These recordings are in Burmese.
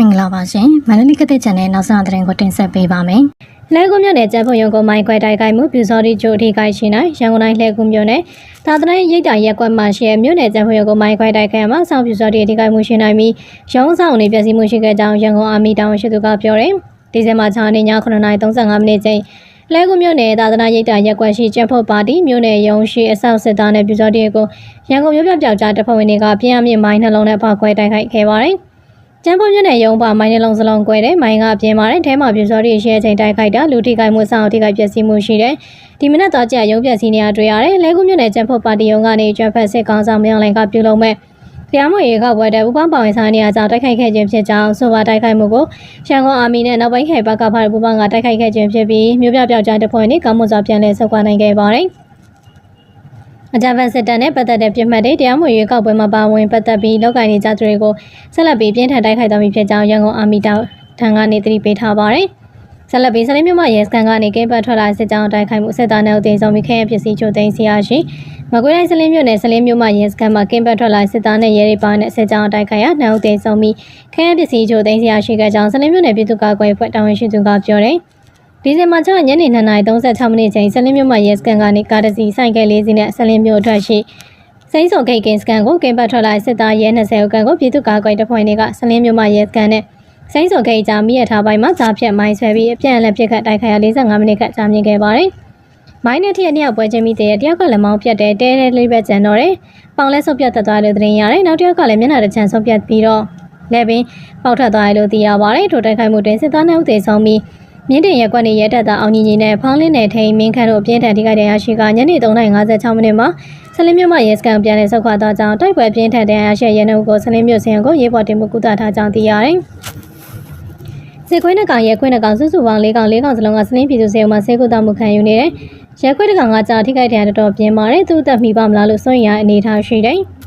္ဂလာပါရှင်မန္တလေးကတဲ့ channel နောက်ဆုံးသတင်းကိုတင်ဆက်ပေးပါမယ်လဲကုမြို့နယ်ကျန်းဖို့ရုံကိုမိုင်းခွဲတိုက်ခိုက်မှုပြူစောတိကျိုအထိခိုက်ရှိနိုင်ရန်ကုန်တိုင်းလဲကုမြို့နယ်သာသနာ့ရိပ်တာရက်ကွက်မှာရှိတဲ့မြို့နယ်ကျန်းဖို့ရုံကိုမိုင်းခွဲတိုက်ခိုက်မှာစောင့်ပြူစောတိအထိခိုက်မှုရှိနိုင်ပြီးရုံးဆောင်နေပျက်စီးမှုရှိခဲ့ကြောင်းရန်ကုန်အာမီတောင်ရှိသူကပြောတယ်ဒီဇင်ဘာ6ရက်နေ့ည9:35မိနစ်ချိန်လဲကုမြို့နယ်သာသနာ့ရိပ်တာရက်ကွက်ရှိကျန်းဖို့ပါတီမြို့နယ်ရုံးရှိအဆောက်စစ်သားနဲ့ပြူစောတိကိုရန်ကုန်မြို့ပြပြောက်ကြားတပ်ဖွဲ့ဝင်တွေကပြင်းအမြင့်မိုင်းနှလုံးနဲ့ဖောက်ခွဲတိုက်ခိုက်ခဲ့ပါတယ် ကျန်းဖို့မြနဲ့ရုံပါမိုင်းနှလုံးစလုံးကွဲတယ်မိုင်းကအပြင်းပါတယ်အဲမှာပြူစောရီရှဲချိန်တိုက်ခိုက်တာလူထိခိုက်မှုစောင့်ထိခိုက်ပျက်စီးမှုရှိတယ်ဒီမနက်တော့ကြာရုံပျက်စီးနေရတွေ့ရတယ်လဲကူမြနဲ့ကျန်းဖို့ပါတီရုံကနေကျွတ်ဖက်စစ်ကောင်ဆောင်မြောင်လိုင်ကပြုလုပ်မဲ့တရားမရေကဘွယ်တဲ့ဥပန်းပောင်ဝင်ဆိုင်နေရကြောင်းတိုက်ခိုက်ခဲ့ခြင်းဖြစ်ကြောင်းဆိုပါတိုက်ခိုက်မှုကိုရှန်ကုန်အာမီနဲ့နောက်ပိုင်းခေတ်ဘက်ကဖားပူပန်းကတိုက်ခိုက်ခဲ့ခြင်းဖြစ်ပြီးမြို့ပြပြောက်ကြားတပ်ဖွဲ့နဲ့ကောင်းမွန်စွာပြန်လည်ဆုတ်ခွာနိုင်ခဲ့ပါတယ် အကြမ်းဖက်စစ်တပ်နဲ့ပတ်သက်တဲ့ပြစ်မှတ်တွေတရားမွေရွေးကောက်ပွဲမှာပါဝင်ပတ်သက်ပြီးလောက်ကိုင်းနေကြသူတွေကိုဆက်လက်ပြီးပြင်းထန်တိုက်ခိုက်သွားမည်ဖြစ်ကြောင်းရန်ကုန်အာမီတောက်ထံကနေသတိပေးထားပါတယ်။ဆက်လက်ပြီးစလင်းမြို့မှာရဲစခန်းကနေကင်းပတ်ထွက်လာစစ်ကြောင်းတိုက်ခိုက်မှုစစ်သားနဲ့အသေးဆုံးပြီးခဲရပစ္စည်းချို့သိမ်းစီရရှိမကွေးတိုင်းစလင်းမြို့နယ်စလင်းမြို့မှာရဲစခန်းမှာကင်းပတ်ထွက်လာစစ်သားနဲ့ရဲတွေပါတဲ့စစ်ကြောင်းတိုက်ခိုက်ရနှောက်သိမ်းဆုံးပြီးခဲရပစ္စည်းချို့သိမ်းစီရရှိခဲ့ကြောင်းစလင်းမြို့နယ်ပြည်သူ့ကာကွယ်ဖွဲ့တာဝန်ရှိသူကပြောတယ်။ ဒီဇင်ဘာ6ညနေ9:36မိနစ်ချိန်ဆလင်းမြို့မှာရဲစကန်ကနေကားတစ်စီးဆိုင်ကယ်လေးစီးနဲ့ဆလင်းမြို့အတွက်ရှိစိမ့်စော်ဂိတ်ကင်စကန်ကိုကင်ပတ်ထွက်လာစစ်သားရဲ20ဦးကန်ကိုပြည်သူ့ကာကွယ်တပ်ဖွဲ့တွေကဆလင်းမြို့မှာရဲစကန်နဲ့စိမ့်စော်ဂိတ်ကြားမိရထားပိုင်းမှာဇာဖြတ်မိုင်းဆွဲပြီးအပြန်အလှန်ပြစ်ခတ်တိုက်ခိုက်ရ45မိနစ်ခန့်ကြာမြင့်ခဲ့ပါတယ်။မိုင်းနဲ့ထည့်အနှစ်ယောက်ပွဲချင်းမိတဲ့တယောက်ကလက်မောင်းပြတ်တဲ့တဲတဲလေးပဲကျန်တော့တယ်။ပေါင်လဲဆုပ်ပြတ်သက်သွားတယ်သတင်းရတယ်။နောက်တစ်ယောက်ကလည်းမျက်နှာတစ်ချမ်းဆုပ်ပြတ်ပြီးတော့လည်းပင်ပေါက်ထွက်သွားတယ်လို့သိရပါတယ်။ထိုတိုက်ခိုက်မှုတွင်စစ်သားနှုတ်သေးဆုံးပြီး မြင်းတင်ရက်ကွက်နေရဲတပ်သားအောင်ညီညီနဲ့ဖောင်းလင်းနယ်ထိန်မင်းခန့်တို့အပြင်းထန်ထိခိုက်တဲ့ရရှိကညနေ3:56မိနစ်မှာဆလင်းမြို့မှာရဲစခန်းပြန်လည်ဆုတ်ခွာသွားကြောင်းတိုက်ပွဲပြင်းထန်တဲ့ရရှိရဲနှုတ်ကိုဆလင်းမြို့စင်ကိုရေးပေါ်တင်မှုကုသထားကြောင်းသိရတယ်။စေခွေးနှကောင်ရဲခွေးနှကောင်စုစုပေါင်း၄ကောင်၄ကောင်စလုံးကစလင်းပြည်သူစေုံမှာစေကုသမှုခံယူနေတယ်။ရဲခွေးတစ်ကောင်ကကြာထိခိုက်တဲ့တော်တော်ပြင်းပါတယ်သူ့အသက်မိပါမလားလို့စိုးရင်ရအနေထားရှိတယ်။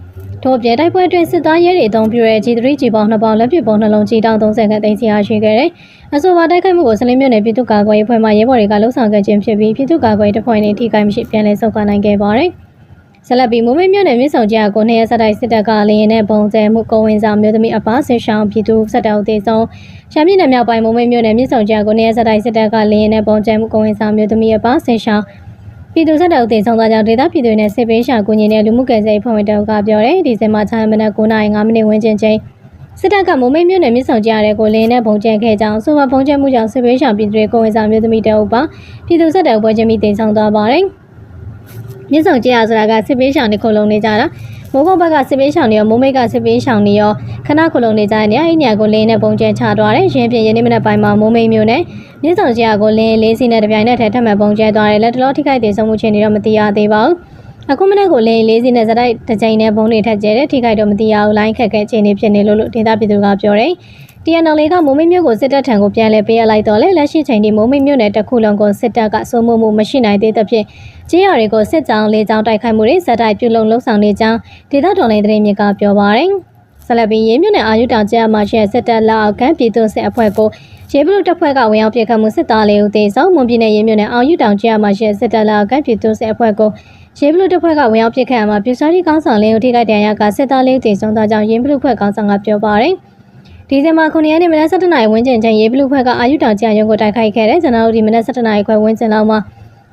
ထို့ပြတိုက်ပွဲအတွင်းစစ်သားရဲတွေအုံပြရဲ G3 G ပေါင်းနှစ်ပေါင်းလက်ပစ်ပေါင်းနှလုံးကြီးတောင်း30ခန့်သိမ်းစီရရှိခဲ့တယ်။အဆိုပါတိုက်ခိုက်မှုကိုစလင်းမြို့နယ်ပြည်သူ့ကာကွယ်ရေးဖွဲ့မှရဲဘော်တွေကလှုံ့ဆော်ခဲ့ခြင်းဖြစ်ပြီးပြည်သူ့ကာကွယ်ရေးတပ်ဖွဲ့တွေထိခိုက်မရှိပြန်လည်ဆုတ်ခွာနိုင်ခဲ့ပါတယ်။ဆက်လက်ပြီးမုံမိတ်မြို့နယ်မြစ်ဆောင်ကြားကိုနှစ်ရက်ဆက်တိုက်စစ်တပ်ကလေရင်နဲ့ပုံကျဲမှုကုန်းဝင်ဆောင်မြို့သမီးအပါဆင်ရှောင်းပြည်သူစက်တောက်သေးဆုံးရှမ်းပြည်နယ်မြောက်ပိုင်းမုံမိတ်မြို့နယ်မြစ်ဆောင်ကြားကိုနှစ်ရက်ဆက်တိုက်စစ်တပ်ကလေရင်နဲ့ပုံကျဲမှုကုန်းဝင်ဆောင်မြို့သမီးအပါဆင်ရှောင်း ပြည်သူ့စက်တောက်သေးဆုံးသောကြောင့်ဒေသပြည်သူတွေနဲ့စစ်ပေးရှာကူညီတဲ့လူမှုကယ်ဆယ်ရေးဖွဲ့ဝင်တောက်ကပြောတယ်ဒီဇင်ဘာ6ရက်နေ့9:05မိနစ်ဝန်းကျင်ချိန်စစ်တပ်ကမုံမိတ်မြို့နယ်မြစ်ဆောင်ကြရတဲ့ကိုလင်းနဲ့ပုံကျဲခဲ့ကြောင်းဆိုပါပုံကျဲမှုကြောင့်စစ်ဘေးရှောင်ပြည်သူတွေကိုဝင်ဆောင်မျိုးသမီးတအုပ်ပါပြည်သူဆက်တဲ့ပွဲချင်းမိတင်ဆောင်သွားပါတယ်။မြစ်ဆောင်ကြရဆိုတာကစစ်ဘေးရှောင်တွေခုံလုံးနေကြတာ မိုးကုတ်ဘက်ကစစ်ဘေးရှောင်တွေရောမိုးမိတ်ကစစ်ဘေးရှောင်တွေရောခဏခုံလုံးနေကြတဲ့နေရာအဲ့နေရာကိုလင်းနဲ့ပုံကျဲချသွားတယ်။ရင်းပြရင်းနေမနက်ပိုင်းမှာမိုးမိတ်မြို့နယ်မြစ်ဆောင်ကြရကိုလင်းလေးစီနဲ့တပြိုင်နက်တည်းထပ်မံပုံကျဲသွားတယ်လက်တလောထိခိုက်တဲ့ဆုံးမှုချင်းတွေတော့မသိရသေးပါဘူး။အခုမနေ့ကိုလင်းလေးစီနဲ့ဇက်တိုက်တစ်ကြိမ်နဲ့ဘုံတွေထက်ကျဲတဲ့ထိခိုက်တော့မသိရဘူးလိုင်းခက်ခဲအခြေအနေဖြစ်နေလို့လို့ဒေသပြည်သူကပြောတယ်။ TNL ကမိုးမိတ်မြို့ကိုစစ်တပ်ထံကိုပြန်လည်ပေးရလိုက်တော့လေလက်ရှိချိန်ထိမိုးမိတ်မြို့နယ်တစ်ခုလုံးကိုစစ်တပ်ကစိုးမိုးမှုမရှိနိုင်သေးသဖြင့်ကြေးရတွေကိုစစ်ကြောင်းလေးကြောင်းတိုက်ခိုက်မှုတွေဇက်တိုက်ပြုလုပ်လှုံ့ဆော်နေကြောင်းဒေသတော်လှန်ရေးသတင်းမြစ်ကပြောပါရယ်ဆလပီရေးမြို့နယ်အာယုတောင်ကျမ်းမှာရှိတဲ့စစ်တပ်လက်အောက်ကပြည်သူစစ်အဖွဲ့ကိုရေဘလူတပ်ဖွဲ့ကဝင်ရောက်ပစ်ခတ်မှုစစ်သားလေးဦးသေဆုံးမွန်ပြည်နယ်ရေးမြို့နယ်အာယုတောင်ကျမ်းမှာရှိတဲ့စစ်တပ်လက်အောက်ကပြည်သူစစ်အဖွဲ့ကိုရေဘလူတစ်ဖွဲ့ကဝင်ရောက်ပစ်ခတ်ရမှာပြူစာရီကောင်းဆောင်လင်းဦးထိခိုက်တဲ့ရကစစ်သားလေးတင်ဆုံးသွားကြောင်းရေဘလူဖွဲ့ကောင်းဆောင်ကပြောပါတယ်။ ဒီဇင်ဘာ9ရက်နေ့မနက်7:00နာရီဝန်းကျင်ချိန်ရေဘလူဖွဲ့ကအာယုတောင်ကျရုံကိုတိုက်ခိုက်ခဲ့တဲ့ကျွန်တော်တို့ဒီမနက်7:00နာရီခွဲဝန်းကျင်လောက်မှာ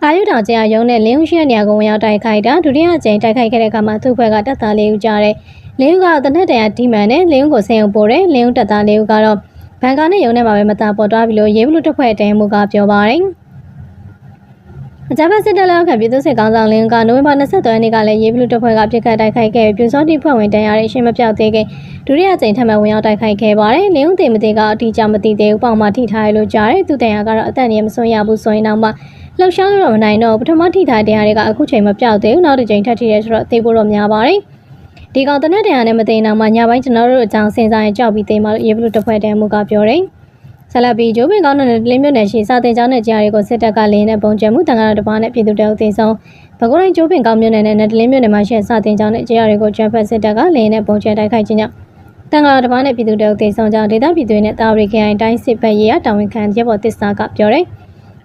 အာယုတောင်ကျရုံနဲ့လင်းဦးရှိတဲ့နေရာကိုဝင်ရောက်တိုက်ခိုက်တာဒုတိယကြိမ်တိုက်ခိုက်ခဲ့တဲ့အခါမှာသူ့ဖွဲ့ကတပ်သားလေးဦးကြတဲ့လင်းဦးကတော့တနက်တရဒီမန်နဲ့လင်းဦးကိုဆင်ုံပို့တယ်လင်းဦးတပ်သားလေးဦးကတော့ဘန်ကာနဲ့ရုံနဲ့မှာပဲမသားပေါ်သွားပြီလို့ရေဘလူတစ်ဖွဲ့တဲမှုကပြောပါတယ်။ အကြမ်းဖက်စစ်တပ်လက်အောက်ကပြည်သူ့စစ်ကောင်ဆောင်လင်းကနိုဝင်ဘာ23ရက်နေ့ကလည်းရေးဘလူတပ်ဖွဲ့ကပြစ်ခတ်တိုက်ခိုက်ခဲ့ပြီးပြူစောတိဖွဲ့ဝင်တန်ရာတွေရှင်းမပြောက်သေးခင်ဒုတိယကြိမ်ထပ်မံဝင်ရောက်တိုက်ခိုက်ခဲ့ပါတယ်။လင်းဦးသေးမသေးကအတိအကျမသိသေးဘူးပေါ့မှထိထားရလို့ကြားတယ်။သူတန်ရာကတော့အသက်အန္တရာယ်မစွန့်ရဘူးဆိုရင်တော့မှလှုပ်ရှားလို့တော့မနိုင်တော့ဘူးပထမထိထားတဲ့တန်ရာတွေကအခုချိန်မပြောက်သေးဘူးနောက်တစ်ချိန်ထပ်ထိရဲဆိုတော့သေဖို့တော့များပါတယ်။ဒီကောင်တနက်တန်ရာနဲ့မသိအောင်မှညပိုင်းကျွန်တော်တို့အကြောင်းစင်စားရင်ကြောက်ပြီးသိမှလို့ရေးဘလူတပ်ဖွဲ့တန်မှုကပြောတယ်။ ဆလပီဂျိုးပင်ကောင်းတဲ့လင်းမြို့နယ်ရှိစာတင်ကျောင်းနဲ့ကြားတွေကိုစစ်တပ်ကလင်းနဲ့ပုံကျဲမှုတန်ခါတော်တစ်ပါးနဲ့ပြည်သူတအုပ်သိဆုံးဘကုန်းတိုင်းဂျိုးပင်ကောင်းမြို့နယ်နဲ့နယ်တလင်းမြို့နယ်မှာရှိစာတင်ကျောင်းနဲ့ကြားတွေကိုကျန်းဖက်စစ်တပ်ကလင်းနဲ့ပုံကျဲတိုက်ခိုက်ခြင်းကြောင့်တန်ခါတော်တစ်ပါးနဲ့ပြည်သူတအုပ်သိဆုံးကြောင်းဒေသပြည်သူတွေနဲ့တာဝရီခိုင်တိုင်းစစ်ဘက်ရေးရတာဝန်ခံရပ်ပေါ်တစ္ဆာကပြောတယ်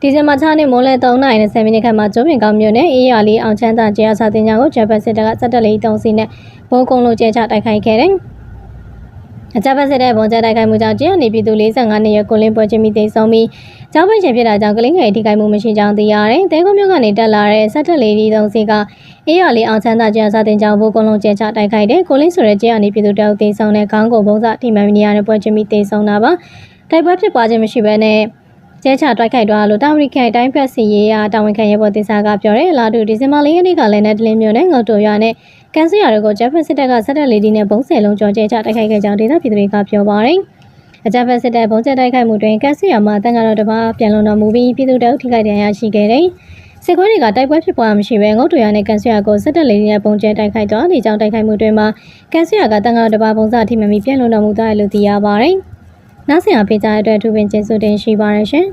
ဒီဇင်ဘာ6ရက်နေ့မိုးလယ်3:20မိနစ်ခန့်မှာကျိုးပင်ကောင်းမြို့နယ်အေးရလေးအောင်ချမ်းသာကျေးစာတင်ကျောင်းကိုကျန်းဖက်စစ်တပ်ကစက်တက်လေး3စီးနဲ့ဘုံကုန်းလုံးကျဲချတိုက်ခိုက်ခဲ့တယ်။ အကြမ်းဖက်စစ်တဲ့ပုံကျတိုက်ခိုက်မှုကြောင့်ကျင်းနေပြည်သူ45နှစ်ရွယ်ကိုလင်းပွဲချင်းမိသိဆုံးပြီးကြောင်းပိတ်ရှင်ဖြစ်တာကြောင့်ကလင်းငယ်ထိခိုက်မှုမရှိကြောင်းသိရတယ်။တဲကုန်းမြို့ကနေတက်လာတဲ့ဆက်တက်လေးဒီသုံးစီကအေးရလေးအောင်ချမ်းသာကျန်းစာတင်ကြောင်းဘိုးကုန်းလုံးကျဲချတိုက်ခိုက်တဲ့ကိုလင်းဆိုတဲ့ကျင်းနေပြည်သူတအုပ်သိဆုံးတဲ့ခေါင်းကိုဘုံစထိမှန်နေရတဲ့ပွဲချင်းမိသိဆုံးတာပါ။တိုက်ပွဲဖြစ်ပွားခြင်းမရှိဘဲနဲ့ကျဲချတိုက်ခိုက်သွားလို့တာဝရီခိုင်တိုင်းဖက်စီရေးရတာဝန်ခံရဲဘော်တေစာကပြောတယ်။လာတူဒီဇင်ဘာ၄ရက်နေ့ကလည်းနဲ့တလင်းမြို့နဲ့ငုတ်တိုရွာနဲ့ ကန်ဆယ်ရတို့ကိုဂျက်ဖက်စစ်တပ်ကဆက်တက်လေးဒီနဲ့ဘုံဆယ်လုံးကျော်ကျဲချတိုက်ခိုက်ခဲ့ကြောင်းဒေသပြည်သူတွေကပြောပါတယ်။အကြမ်းဖက်စစ်တပ်ဘုံကျဲတိုက်ခိုက်မှုတွင်ကက်ဆီယာမှာတန်ကတော့တပါပြန်လုံတော်မူပြီးပြည်သူတအုပ်ထိခိုက်ဒဏ်ရာရှိခဲ့တယ်။စစ်ခွေးတွေကတိုက်ပွဲဖြစ်ပွားမရှိဘဲငုတ်တူရနဲ့ကန်ဆီယာကိုစစ်တပ်လေးနဲ့ပုံကျဲတိုက်ခိုက်သွားဒီကြောင့်တိုက်ခိုက်မှုတွင်မှာကန်ဆီယာကတန်ကတော့တပါပုံစထိမှန်ပြီးပြန်လုံတော်မူသွားတယ်လို့သိရပါတယ်။နောက်ဆက်အဖေးကြတဲ့အတွက်အထူးပင်ကျေးဇူးတင်ရှိပါတယ်ရှင်